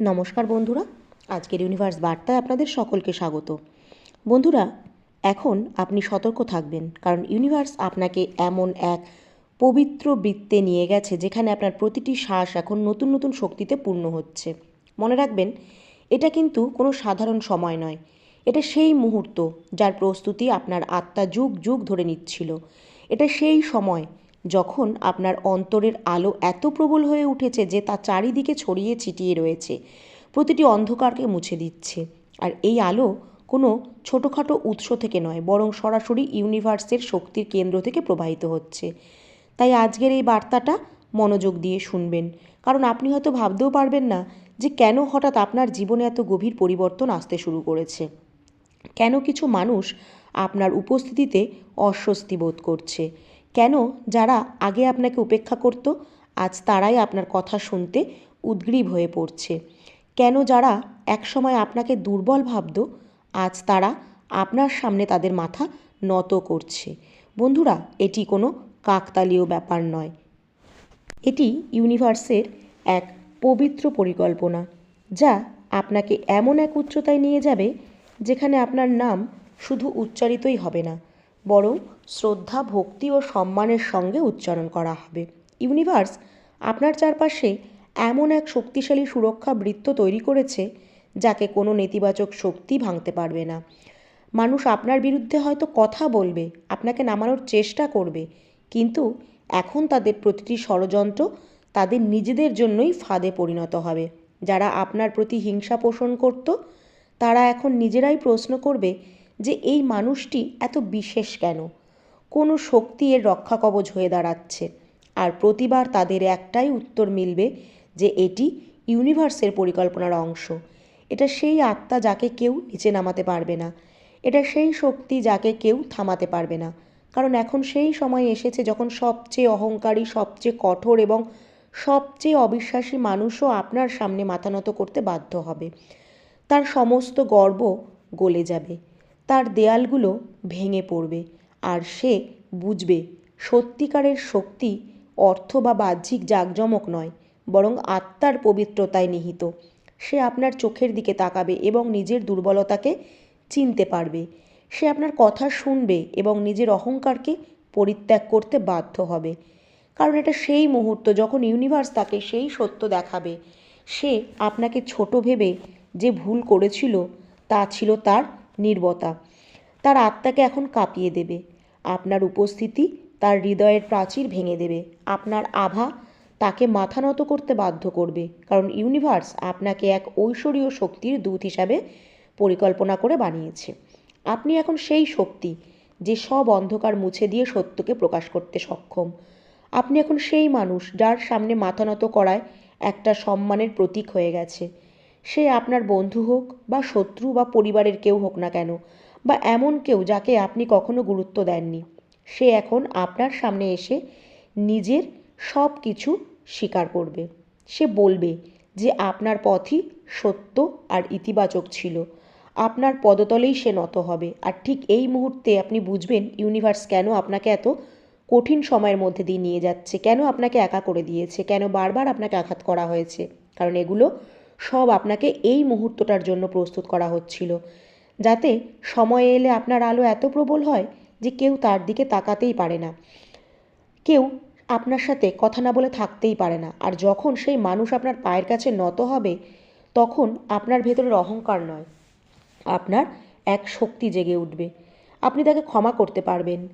নমস্কার বন্ধুরা, আজকের ইউনিভার্স বার্তায় আপনাদের সকলকে স্বাগত। বন্ধুরা, এখন আপনি সতর্ক থাকবেন, কারণ ইউনিভার্স আপনাকে এমন এক পবিত্র বৃত্তে নিয়ে গেছে, যেখানে আপনার প্রতিটি শ্বাস এখন নতুন নতুন শক্তিতে পূর্ণ হচ্ছে। মনে রাখবেন, এটা কিন্তু কোনো সাধারণ সময় নয়। এটা সেই মুহূর্ত যার প্রস্তুতি আপনার আত্মা যুগ যুগ ধরে নিচ্ছিল। এটা সেই সময় যখন আপনার অন্তরের আলো এত প্রবল হয়ে উঠেছে যে তা চারিদিকে ছড়িয়ে ছিটিয়ে রয়েছে, প্রতিটি অন্ধকারকে মুছে দিচ্ছে। আর এই আলো কোনো ছোটোখাটো উৎস থেকে নয়, বরং সরাসরি ইউনিভার্সের শক্তির কেন্দ্র থেকে প্রবাহিত হচ্ছে। তাই আজকের এই বার্তাটা মনোযোগ দিয়ে শুনবেন। কারণ আপনি হয়তো ভাবতেও পারবেন না যে কেন হঠাৎ আপনার জীবনে এত গভীর পরিবর্তন আসতে শুরু করেছে। কেন কিছু মানুষ আপনার উপস্থিতিতে অস্বস্তি বোধ করছে? কেন যারা আগে আপনাকে উপেক্ষা করত, আজ তারাই আপনার কথা শুনতে উদ্গ্রীব হয়ে পড়ছে? কেন যারা একসময় আপনাকে দুর্বল ভাবত, আজ তারা আপনার সামনে তাদের মাথা নত করছে? বন্ধুরা, এটি কোনো কাকতালীয় ব্যাপার নয়। এটি ইউনিভার্সের এক পবিত্র পরিকল্পনা, যা আপনাকে এমন এক উচ্চতায় নিয়ে যাবে, যেখানে আপনার নাম শুধু উচ্চারিতই হবে না বরং শ্রদ্ধা, ভক্তি ও সম্মানের সঙ্গে উচ্চারণ করা হবে। ইউনিভার্স, আপনার চারপাশে এমন এক শক্তিশালী সুরক্ষা বৃত্ত তৈরি করেছে যাকে কোনো নেতিবাচক শক্তি ভাঙতে পারবে না। মানুষ আপনার বিরুদ্ধে হয়তো কথা বলবে, আপনাকে নামানোর চেষ্টা করবে, কিন্তু এখন তাদের প্রতিটি ষড়যন্ত্র তাদের নিজেদের জন্যই ফাঁদে পরিণত হবে। যারা আপনার প্রতি হিংসা পোষণ করত, তারা এখন নিজেরাই প্রশ্ন করবে যে এই মানুষটি এত বিশেষ কেন? কোনো শক্তি এর রক্ষা কবচ হয়ে দাঁড়াচ্ছে। আর প্রতিবার তাদের একটাই উত্তর মিলবে যে এটি ইউনিভার্সের পরিকল্পনার অংশ। এটা সেই আত্মা যাকে কেউ নিচে নামাতে পারবে না। এটা সেই শক্তি যাকে কেউ থামাতে পারবে না। কারণ এখন সেই সময় এসেছে যখন সবচেয়ে অহংকারী, সবচেয়ে কঠোর এবং সবচেয়ে অবিশ্বাসী মানুষও আপনার সামনে মাথা নত করতে বাধ্য হবে। তার সমস্ত গর্ব গলে যাবে। তার দেয়ালগুলো ভেঙে পড়বে আর সে বুঝবে সত্যিকারের শক্তি অর্থ বা বাহ্যিক জাঁকজমক নয়, বরং আত্মার পবিত্রতায় নিহিত। সে আপনার চোখের দিকে তাকাবে এবং নিজের দুর্বলতাকে চিনতে পারবে। সে আপনার কথা শুনবে এবং নিজের অহংকারকে পরিত্যাগ করতে বাধ্য হবে। কারণ এটা সেই মুহূর্ত যখন ইউনিভার্স তাকে সেই সত্য দেখাবে। সে আপনাকে ছোট ভেবে যে ভুল করেছিল, তা ছিল তার নির্বতা। তার আত্মাকে এখন কাঁপিয়ে দেবে। আপনার উপস্থিতি তার হৃদয়ের প্রাচীর ভেঙে দেবে। আপনার আভা তাকে মাথা নত করতে বাধ্য করবে। কারণ ইউনিভার্স আপনাকে এক ঐশ্বরীয় শক্তির দূত হিসাবে পরিকল্পনা করে বানিয়েছে। আপনি এখন সেই শক্তি যে সব অন্ধকার মুছে দিয়ে সত্যকে প্রকাশ করতে সক্ষম। আপনি এখন সেই মানুষ যার সামনে মাথা নত করায় একটা সম্মানের প্রতীক হয়ে গেছে। সে আপনার বন্ধু হোক বা শত্রু বা পরিবারের কেউ হোক না কেন, বা এমন কেউ যাকে আপনি কখনো গুরুত্ব দেননি, সে এখন আপনার সামনে এসে নিজের সব কিছু স্বীকার করবে। সে বলবে যে আপনার পথই সত্য আর ইতিবাচক ছিল। আপনার পদতলেই সে নত হবে। আর ঠিক এই মুহূর্তে আপনি বুঝবেন ইউনিভার্স কেন আপনাকে এত কঠিন সময়ের মধ্যে দিয়ে নিয়ে যাচ্ছে, কেন আপনাকে একা করে দিয়েছে, কেন বারবার আপনাকে আঘাত করা হয়েছে। কারণ এগুলো সব আপনাকে এই মুহূর্তটার জন্য প্রস্তুত করা হচ্ছিল। যাতে সময় এলে আপনার আলো এত প্রবল হয় যে কেউ তার দিকে তাকাতেই পারে না। কেউ আপনার সাথে কথা না বলে থাকতেই পারে না। আর যখন সেই মানুষ আপনার পায়ের কাছে নত হবে, তখন আপনার ভেতরের অহংকার নয়। আপনার এক শক্তি জেগে উঠবে। আপনি তাকে ক্ষমা করতে পারবেন।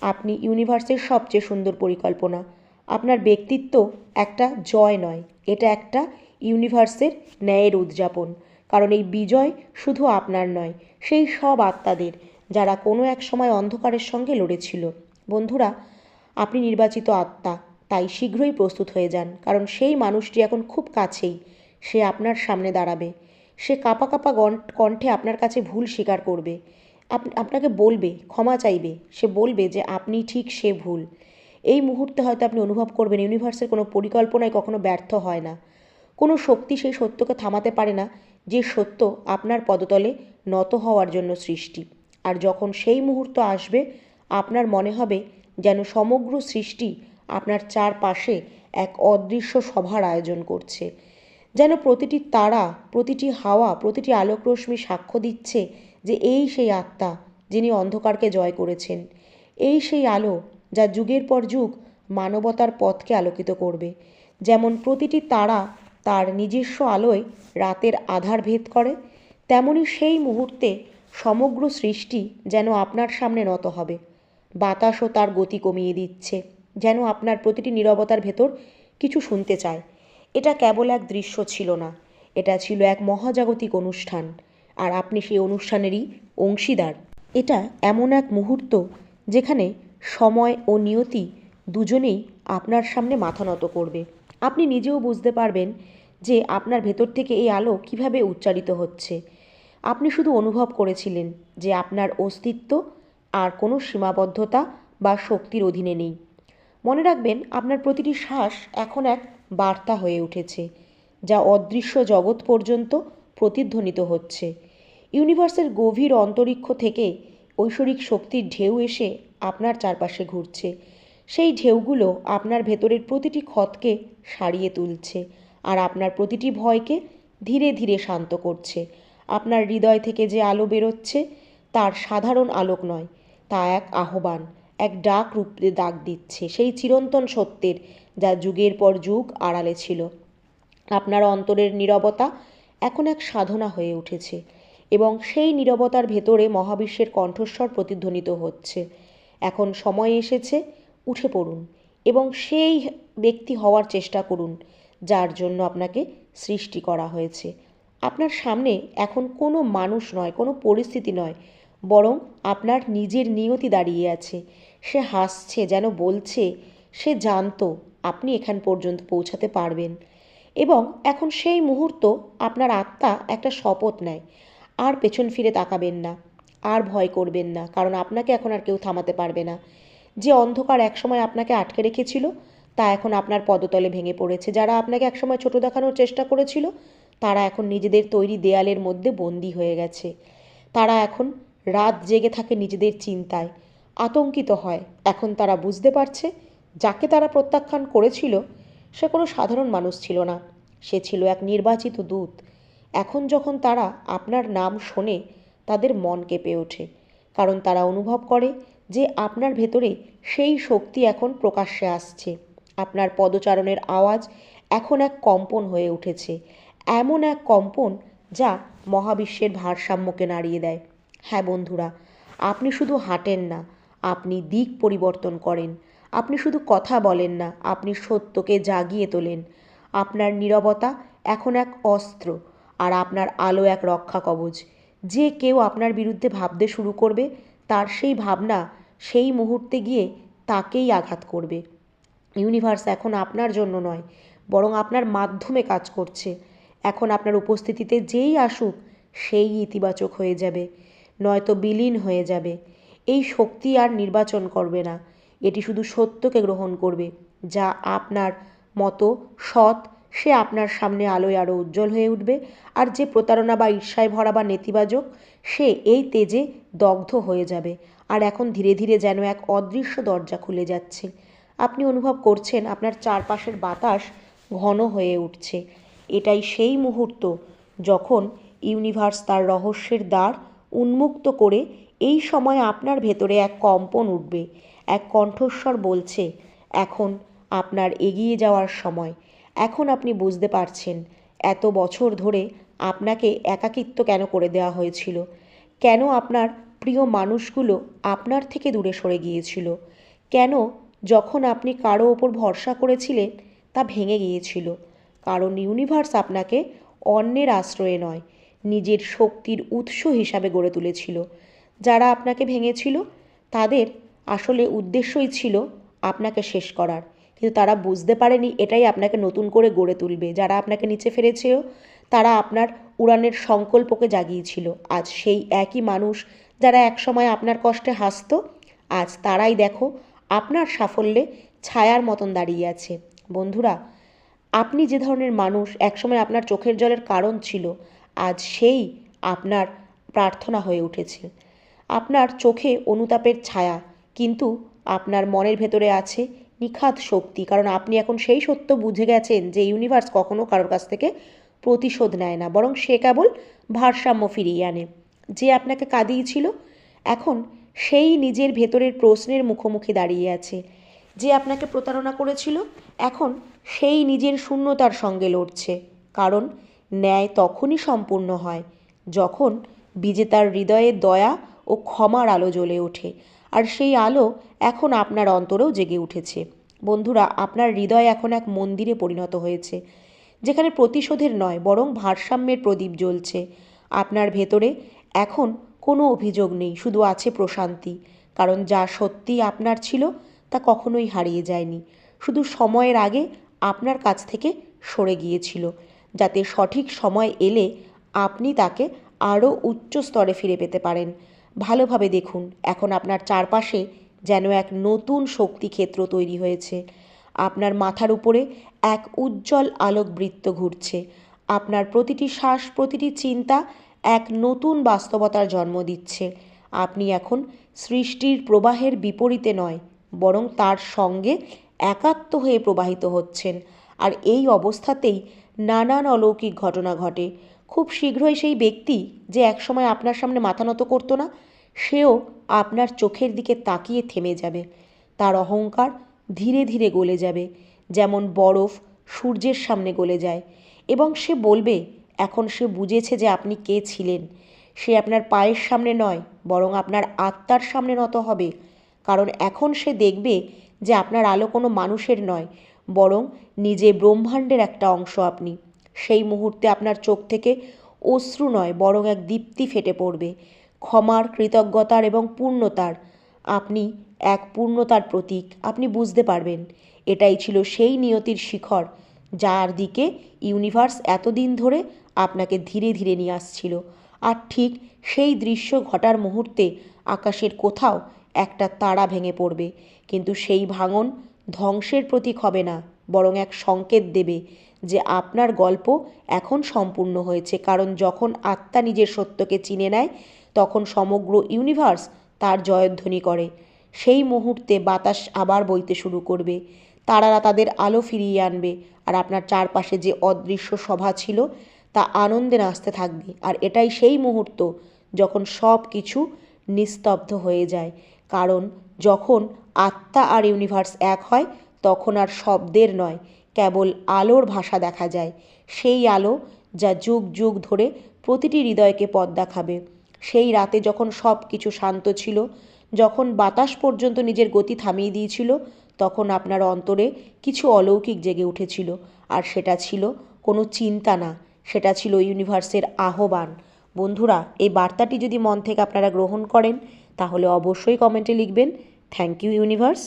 আপনি ইউনিভার্সের সবচেয়ে সুন্দর পরিকল্পনা। আপনার ব্যক্তিত্ব একটা জয় নয়, এটা একটা ইউনিভার্সের ন্যায়ের উদযাপন। কারণ এই বিজয় শুধু আপনার নয়, সেই সব আত্মাদের, যারা কোনো এক সময় অন্ধকারের সঙ্গে লড়েছিল। বন্ধুরা, আপনি নির্বাচিত আত্মা, তাই শীঘ্রই প্রস্তুত হয়ে যান, কারণ সেই মানুষটি এখন খুব কাছেই, সে আপনার সামনে দাঁড়াবে। সে কাপা কাপা কণ্ঠে আপনার কাছে ভুল স্বীকার করবে। আপনাকে বলবে, ক্ষমা চাইবে, সে বলবে যে আপনি ঠিক সে ভুল। এই মুহূর্তে হয়তো আপনি অনুভব করবেন, ইউনিভার্সের কোনো পরিকল্পনায় কখনো ব্যর্থ হয় না। কোনো শক্তি সেই সত্যকে থামাতে পারে না, যে সত্য আপনার পদতলে নত হওয়ার জন্য সৃষ্টি। আর যখন সেই মুহূর্ত আসবে, আপনার মনে হবে যেন সমগ্র সৃষ্টি আপনার চারপাশে এক অদৃশ্য সভার আয়োজন করছে। যেন প্রতিটি তারা, প্রতিটি হাওয়া, প্রতিটি আলোক রশ্মি সাক্ষ্য দিচ্ছে যে এই সেই আত্মা যিনি অন্ধকারকে জয় করেছেন। এই সেই আলো যা যুগের পর যুগ মানবতার পথকে আলোকিত করবে। যেমন প্রতিটি তারা তার নিজস্ব আলোয় রাতের আধার ভেদ করে, তেমনি সেই মুহূর্তে সমগ্র সৃষ্টি যেন আপনার সামনে নত হবে। বাতাসও তার গতি কমিয়ে দিচ্ছে, যেন আপনার প্রতিটি নীরবতার ভেতর কিছু শুনতে চায়। এটা কেবল এক দৃশ্য ছিল না, এটা ছিল এক মহাজাগতিক অনুষ্ঠান, আর আপনি সেই অনুষ্ঠানেরই অংশীদার। এটা এমন এক মুহূর্ত যেখানে সময় ও নিয়তি দুজনেই আপনার সামনে মাথা নত করবে। আপনি নিজেও বুঝতে পারবেন যে আপনার ভেতর থেকে এই আলো কীভাবে উচ্চারিত হচ্ছে। আপনি শুধু অনুভব করেছিলেন যে আপনার অস্তিত্ব আর কোনো সীমাবদ্ধতা বা শক্তির অধীনে নেই। মনে রাখবেন, আপনার প্রতিটি শ্বাস এখন এক বার্তা হয়ে উঠেছে, যা অদৃশ্য জগৎ পর্যন্ত প্রতিধ্বনিত হচ্ছে। ইউনিভার্সের গভীর অন্তরিক্ষ থেকে ঐশ্বরিক শক্তির ঢেউ এসে আপনার চারপাশে ঘুরছে। সেই ঢেউগুলো আপনার ভেতরের প্রতিটি ক্ষতকে সারিয়ে তুলছে আর আপনার প্রতিটি ভয়কে ধীরে ধীরে শান্ত করছে। আপনার হৃদয় থেকে যে আলো বেরোচ্ছে তার সাধারণ আলোক নয়, তা এক আহ্বান, এক ডাক রূপে ডাক দিচ্ছে, সেই চিরন্তন সত্যের যা যুগের পর যুগ আড়ালে ছিল। আপনার অন্তরের নীরবতা এখন এক সাধনা হয়ে উঠেছে এবং সেই নীরবতার ভেতরে মহাবিশ্বের কণ্ঠস্বর প্রতিধ্বনিত হচ্ছে। এখন সময় এসেছে উঠে পড়ুন এবং সেই ব্যক্তি হওয়ার চেষ্টা করুন, যার জন্য আপনাকে সৃষ্টি করা হয়েছে। আপনার সামনে এখন কোনো মানুষ নয়, কোনো পরিস্থিতি নয়, বরং আপনার নিজের নিয়তি দাঁড়িয়ে আছে। সে হাসছে, যেন বলছে, সে জানতো আপনি এখান পর্যন্ত পৌঁছাতে পারবেন। এবং এখন সেই মুহূর্ত আপনার আত্মা একটা শপথ নেয়, আর পেছন ফিরে তাকাবেন না, আর ভয় করবেন না, কারণ আপনাকে এখন আর কেউ থামাতে পারবে না। যে অন্ধকার একসময় আপনাকে আটকে রেখেছিল, তা এখন আপনার পদতলে ভেঙে পড়েছে। যারা আপনাকে একসময় ছোট দেখানোর চেষ্টা করেছিল, তারা এখন নিজেদের তৈরি দেয়ালের মধ্যে বন্দি হয়ে গেছে। তারা এখন রাত জেগে থাকে নিজেদের চিন্তায়। আতঙ্কিত হয়। এখন তারা বুঝতে পারছে, যাকে তারা প্রত্যাখ্যান করেছিল, সে কোনো সাধারণ মানুষ ছিল না। সে ছিল এক নির্বাচিত দূত। এখন যখন তারা আপনার নাম শোনে, তাদের মন কেঁপে ওঠে। কারণ তারা অনুভব করে যে আপনার ভেতরে সেই শক্তি এখন প্রকাশ্যে আসছে। আপনার পদচারণের আওয়াজ এখন এক কম্পন হয়ে উঠেছে। এমন এক কম্পন যা মহাবিশ্বের ভারসাম্যকে নাড়িয়ে দেয়। হ্যাঁ বন্ধুরা, আপনি শুধু হাঁটেন না, আপনি দিক পরিবর্তন করেন। আপনি শুধু কথা বলেন না, আপনি সত্যকে জাগিয়ে তোলেন। আপনার নীরবতা এখন এক অস্ত্র আর আপনার আলো এক রক্ষা কবচ। যে কেউ আপনার বিরুদ্ধে ভাবতে শুরু করবে তার সেই ভাবনা সেই মুহূর্তে গিয়ে তাকেই আঘাত করবে। ইউনিভার্স এখন আপনার জন্য নয়, বরং আপনার মাধ্যমে কাজ করছে। এখন আপনার উপস্থিতিতে যেই আসুক, সেই ইতিবাচক হয়ে যাবে, নয়তো বিলীন হয়ে যাবে। এই শক্তি আর নির্বাচন করবে না। এটি শুধু সত্যকে গ্রহণ করবে, যা আপনার মতো সৎ সে আপনার সামনে আলোয় আরও উজ্জ্বল হয়ে উঠবে। আর যে প্রতারণা বা ঈর্ষায় ভরা বা নেতিবাচক, সে এই তেজে দগ্ধ হয়ে যাবে। আর এখন ধীরে ধীরে যেন এক অদৃশ্য দরজা খুলে যাচ্ছে। আপনি অনুভব করছেন আপনার চারপাশের বাতাস ঘন হয়ে উঠছে। এটাই সেই মুহূর্ত যখন ইউনিভার্স তার রহস্যের দ্বার উন্মুক্ত করে এই সময় আপনার ভেতরে এক কম্পন উঠবে। এক কণ্ঠস্বর বলছে, এখন আপনার এগিয়ে যাওয়ার সময়। এখন আপনি বুঝতে পারছেন, এত বছর ধরে আপনাকে একাকিত্ব কেন করে দেওয়া হয়েছিল? কেন আপনার প্রিয় মানুষগুলো আপনার থেকে দূরে সরে গিয়েছিল? কেন যখন আপনি কারও ওপর ভরসা করেছিলেন, তা ভেঙে গিয়েছিল? কারণ ইউনিভার্স আপনাকে অন্যের আশ্রয়ে নয়, নিজের শক্তির উৎস হিসাবে গড়ে তুলেছিল। যারা আপনাকে ভেঙেছিল, তাদের আসলে উদ্দেশ্যই ছিল আপনাকে শেষ করার। কিন্তু তারা বুঝতে পারেনি এটাই আপনাকে নতুন করে গড়ে তুলবে। যারা আপনাকে নিচে ফেলেছেও, তারা আপনার উড়ানের সংকল্পকে জাগিয়েছিল। আজ সেই একই মানুষ যারা একসময় আপনার কষ্টে হাসত, আজ তারাই দেখো আপনার সাফল্যে ছায়ার মতন দাঁড়িয়ে আছে। বন্ধুরা, আপনি যে ধরনের মানুষ একসময় আপনার চোখের জলের কারণ ছিল, আজ সেই আপনার প্রার্থনা হয়ে উঠেছে। আপনার চোখে অনুতাপের ছায়া, কিন্তু আপনার মনের ভেতরে আছে নিখাত শক্তি, কারণ আপনি এখন সেই সত্য বুঝে গেছেন যে ইউনিভার্স কখনও কারোর কাছ থেকে প্রতিশোধ নেয় না, বরং সে কেবল ভারসাম্য ফিরিয়ে আনে। যে আপনাকে কাঁদিয়েছিল, এখন সেই নিজের ভেতরের প্রশ্নের মুখোমুখি দাঁড়িয়ে আছে। যে আপনাকে প্রতারণা করেছিল, এখন সেই নিজের শূন্যতার সঙ্গে লড়ছে, কারণ ন্যায় তখনই সম্পূর্ণ হয়, যখন বিজেতার হৃদয়ে দয়া ও ক্ষমার আলো জ্বলে ওঠে। আর সেই আলো এখন আপনার অন্তরেও জেগে উঠেছে। বন্ধুরা, আপনার হৃদয় এখন এক মন্দিরে পরিণত হয়েছে, যেখানে প্রতিশোধের নয়, বরং ভারসাম্যের প্রদীপ জ্বলছে। আপনার ভেতরে এখন কোনো অভিযোগ নেই, শুধু আছে প্রশান্তি, কারণ যা সত্যি আপনার ছিল তা কখনোই হারিয়ে যায়নি। শুধু সময়ের আগে আপনার কাছ থেকে সরে গিয়েছিল, যাতে সঠিক সময় এলে আপনি তাকে আরও উচ্চ স্তরে ফিরে পেতে পারেন। ভালোভাবে দেখুন। এখন আপনার চারপাশে যেন এক নতুন শক্তি ক্ষেত্র তৈরি হয়েছে। আপনার মাথার উপরে এক উজ্জ্বল আলোক বৃত্ত ঘুরছে। আপনার প্রতিটি শ্বাস, প্রতিটি চিন্তা এক নতুন বাস্তবতার জন্ম দিচ্ছে। আপনি এখন সৃষ্টির প্রবাহের বিপরীতে নয়, বরং তার সঙ্গে একাত্ম হয়ে প্রবাহিত হচ্ছেন। আর এই অবস্থাতেই নানান অলৌকিক ঘটনা ঘটে। খুব শীঘ্রই সেই ব্যক্তি যে একসময় আপনার সামনে মাথা নত করতো না, সেও আপনার চোখের দিকে তাকিয়ে থেমে যাবে। তার অহংকার ধীরে ধীরে গলে যাবে, যেমন বরফ সূর্যের সামনে গলে যায়। এবং সে বলবে, এখন সে বুঝেছে যে আপনি কে ছিলেন। সে আপনার পায়ের সামনে নয়, বরং আপনার আত্মার সামনে নত হবে। কারণ এখন সে দেখবে যে আপনার আলো কোনো মানুষের নয়, বরং নিজে ব্রহ্মাণ্ডের একটা অংশ আপনি। সেই মুহূর্তে আপনার চোখ থেকে অশ্রু নয়, বরং এক দীপ্তি ফেটে পড়বে। ক্ষমার, কৃতজ্ঞতার এবং পূর্ণতার। আপনি এক পূর্ণতার প্রতীক, আপনি বুঝতে পারবেন। এটাই ছিল সেই নিয়তির শিখর, যার দিকে ইউনিভার্স এতদিন ধরে আপনাকে ধীরে ধীরে নিয়ে আসছিল। আর ঠিক সেই দৃশ্য ঘটার মুহূর্তে আকাশের কোথাও একটা তারা ভেঙে পড়বে। কিন্তু সেই ভাঙন ধ্বংসের প্রতীক হবে না, বরং এক সংকেত দেবে। যে আপনার গল্প এখন সম্পূর্ণ হয়েছে। কারণ যখন আত্মা নিজের সত্যকে চিনে নেয়, তখন সমগ্র ইউনিভার্স তার জয়ধ্বনি করে। সেই মুহূর্তে বাতাস আবার বইতে শুরু করবে। তারারা তাদের আলো ফিরিয়ে আনবে। আর আপনার চারপাশে যে অদৃশ্য সভা ছিল, তা আনন্দে নাচতে থাকবে। আর এটাই সেই মুহূর্ত যখন সব কিছু নিস্তব্ধ হয়ে যায়। কারণ যখন আত্মা আর ইউনিভার্স এক হয়, তখন আর শব্দের নয়। কেবল আলোর ভাষা দেখা যায়, সেই আলো যা যুগ যুগ ধরে প্রতিটি হৃদয়কে পথ দেখাবে। সেই রাতে যখন সব কিছু শান্ত ছিল, যখন বাতাস পর্যন্ত নিজের গতি থামিয়ে দিয়েছিল, তখন আপনার অন্তরে কিছু অলৌকিক জেগে উঠেছিল। আর সেটা ছিল কোনো চিন্তা না, সেটা ছিল ইউনিভার্সের আহ্বান। বন্ধুরা, এই বার্তাটি যদি মন থেকে আপনারা গ্রহণ করেন, তাহলে অবশ্যই কমেন্টে লিখবেন, থ্যাংক ইউ ইউনিভার্স।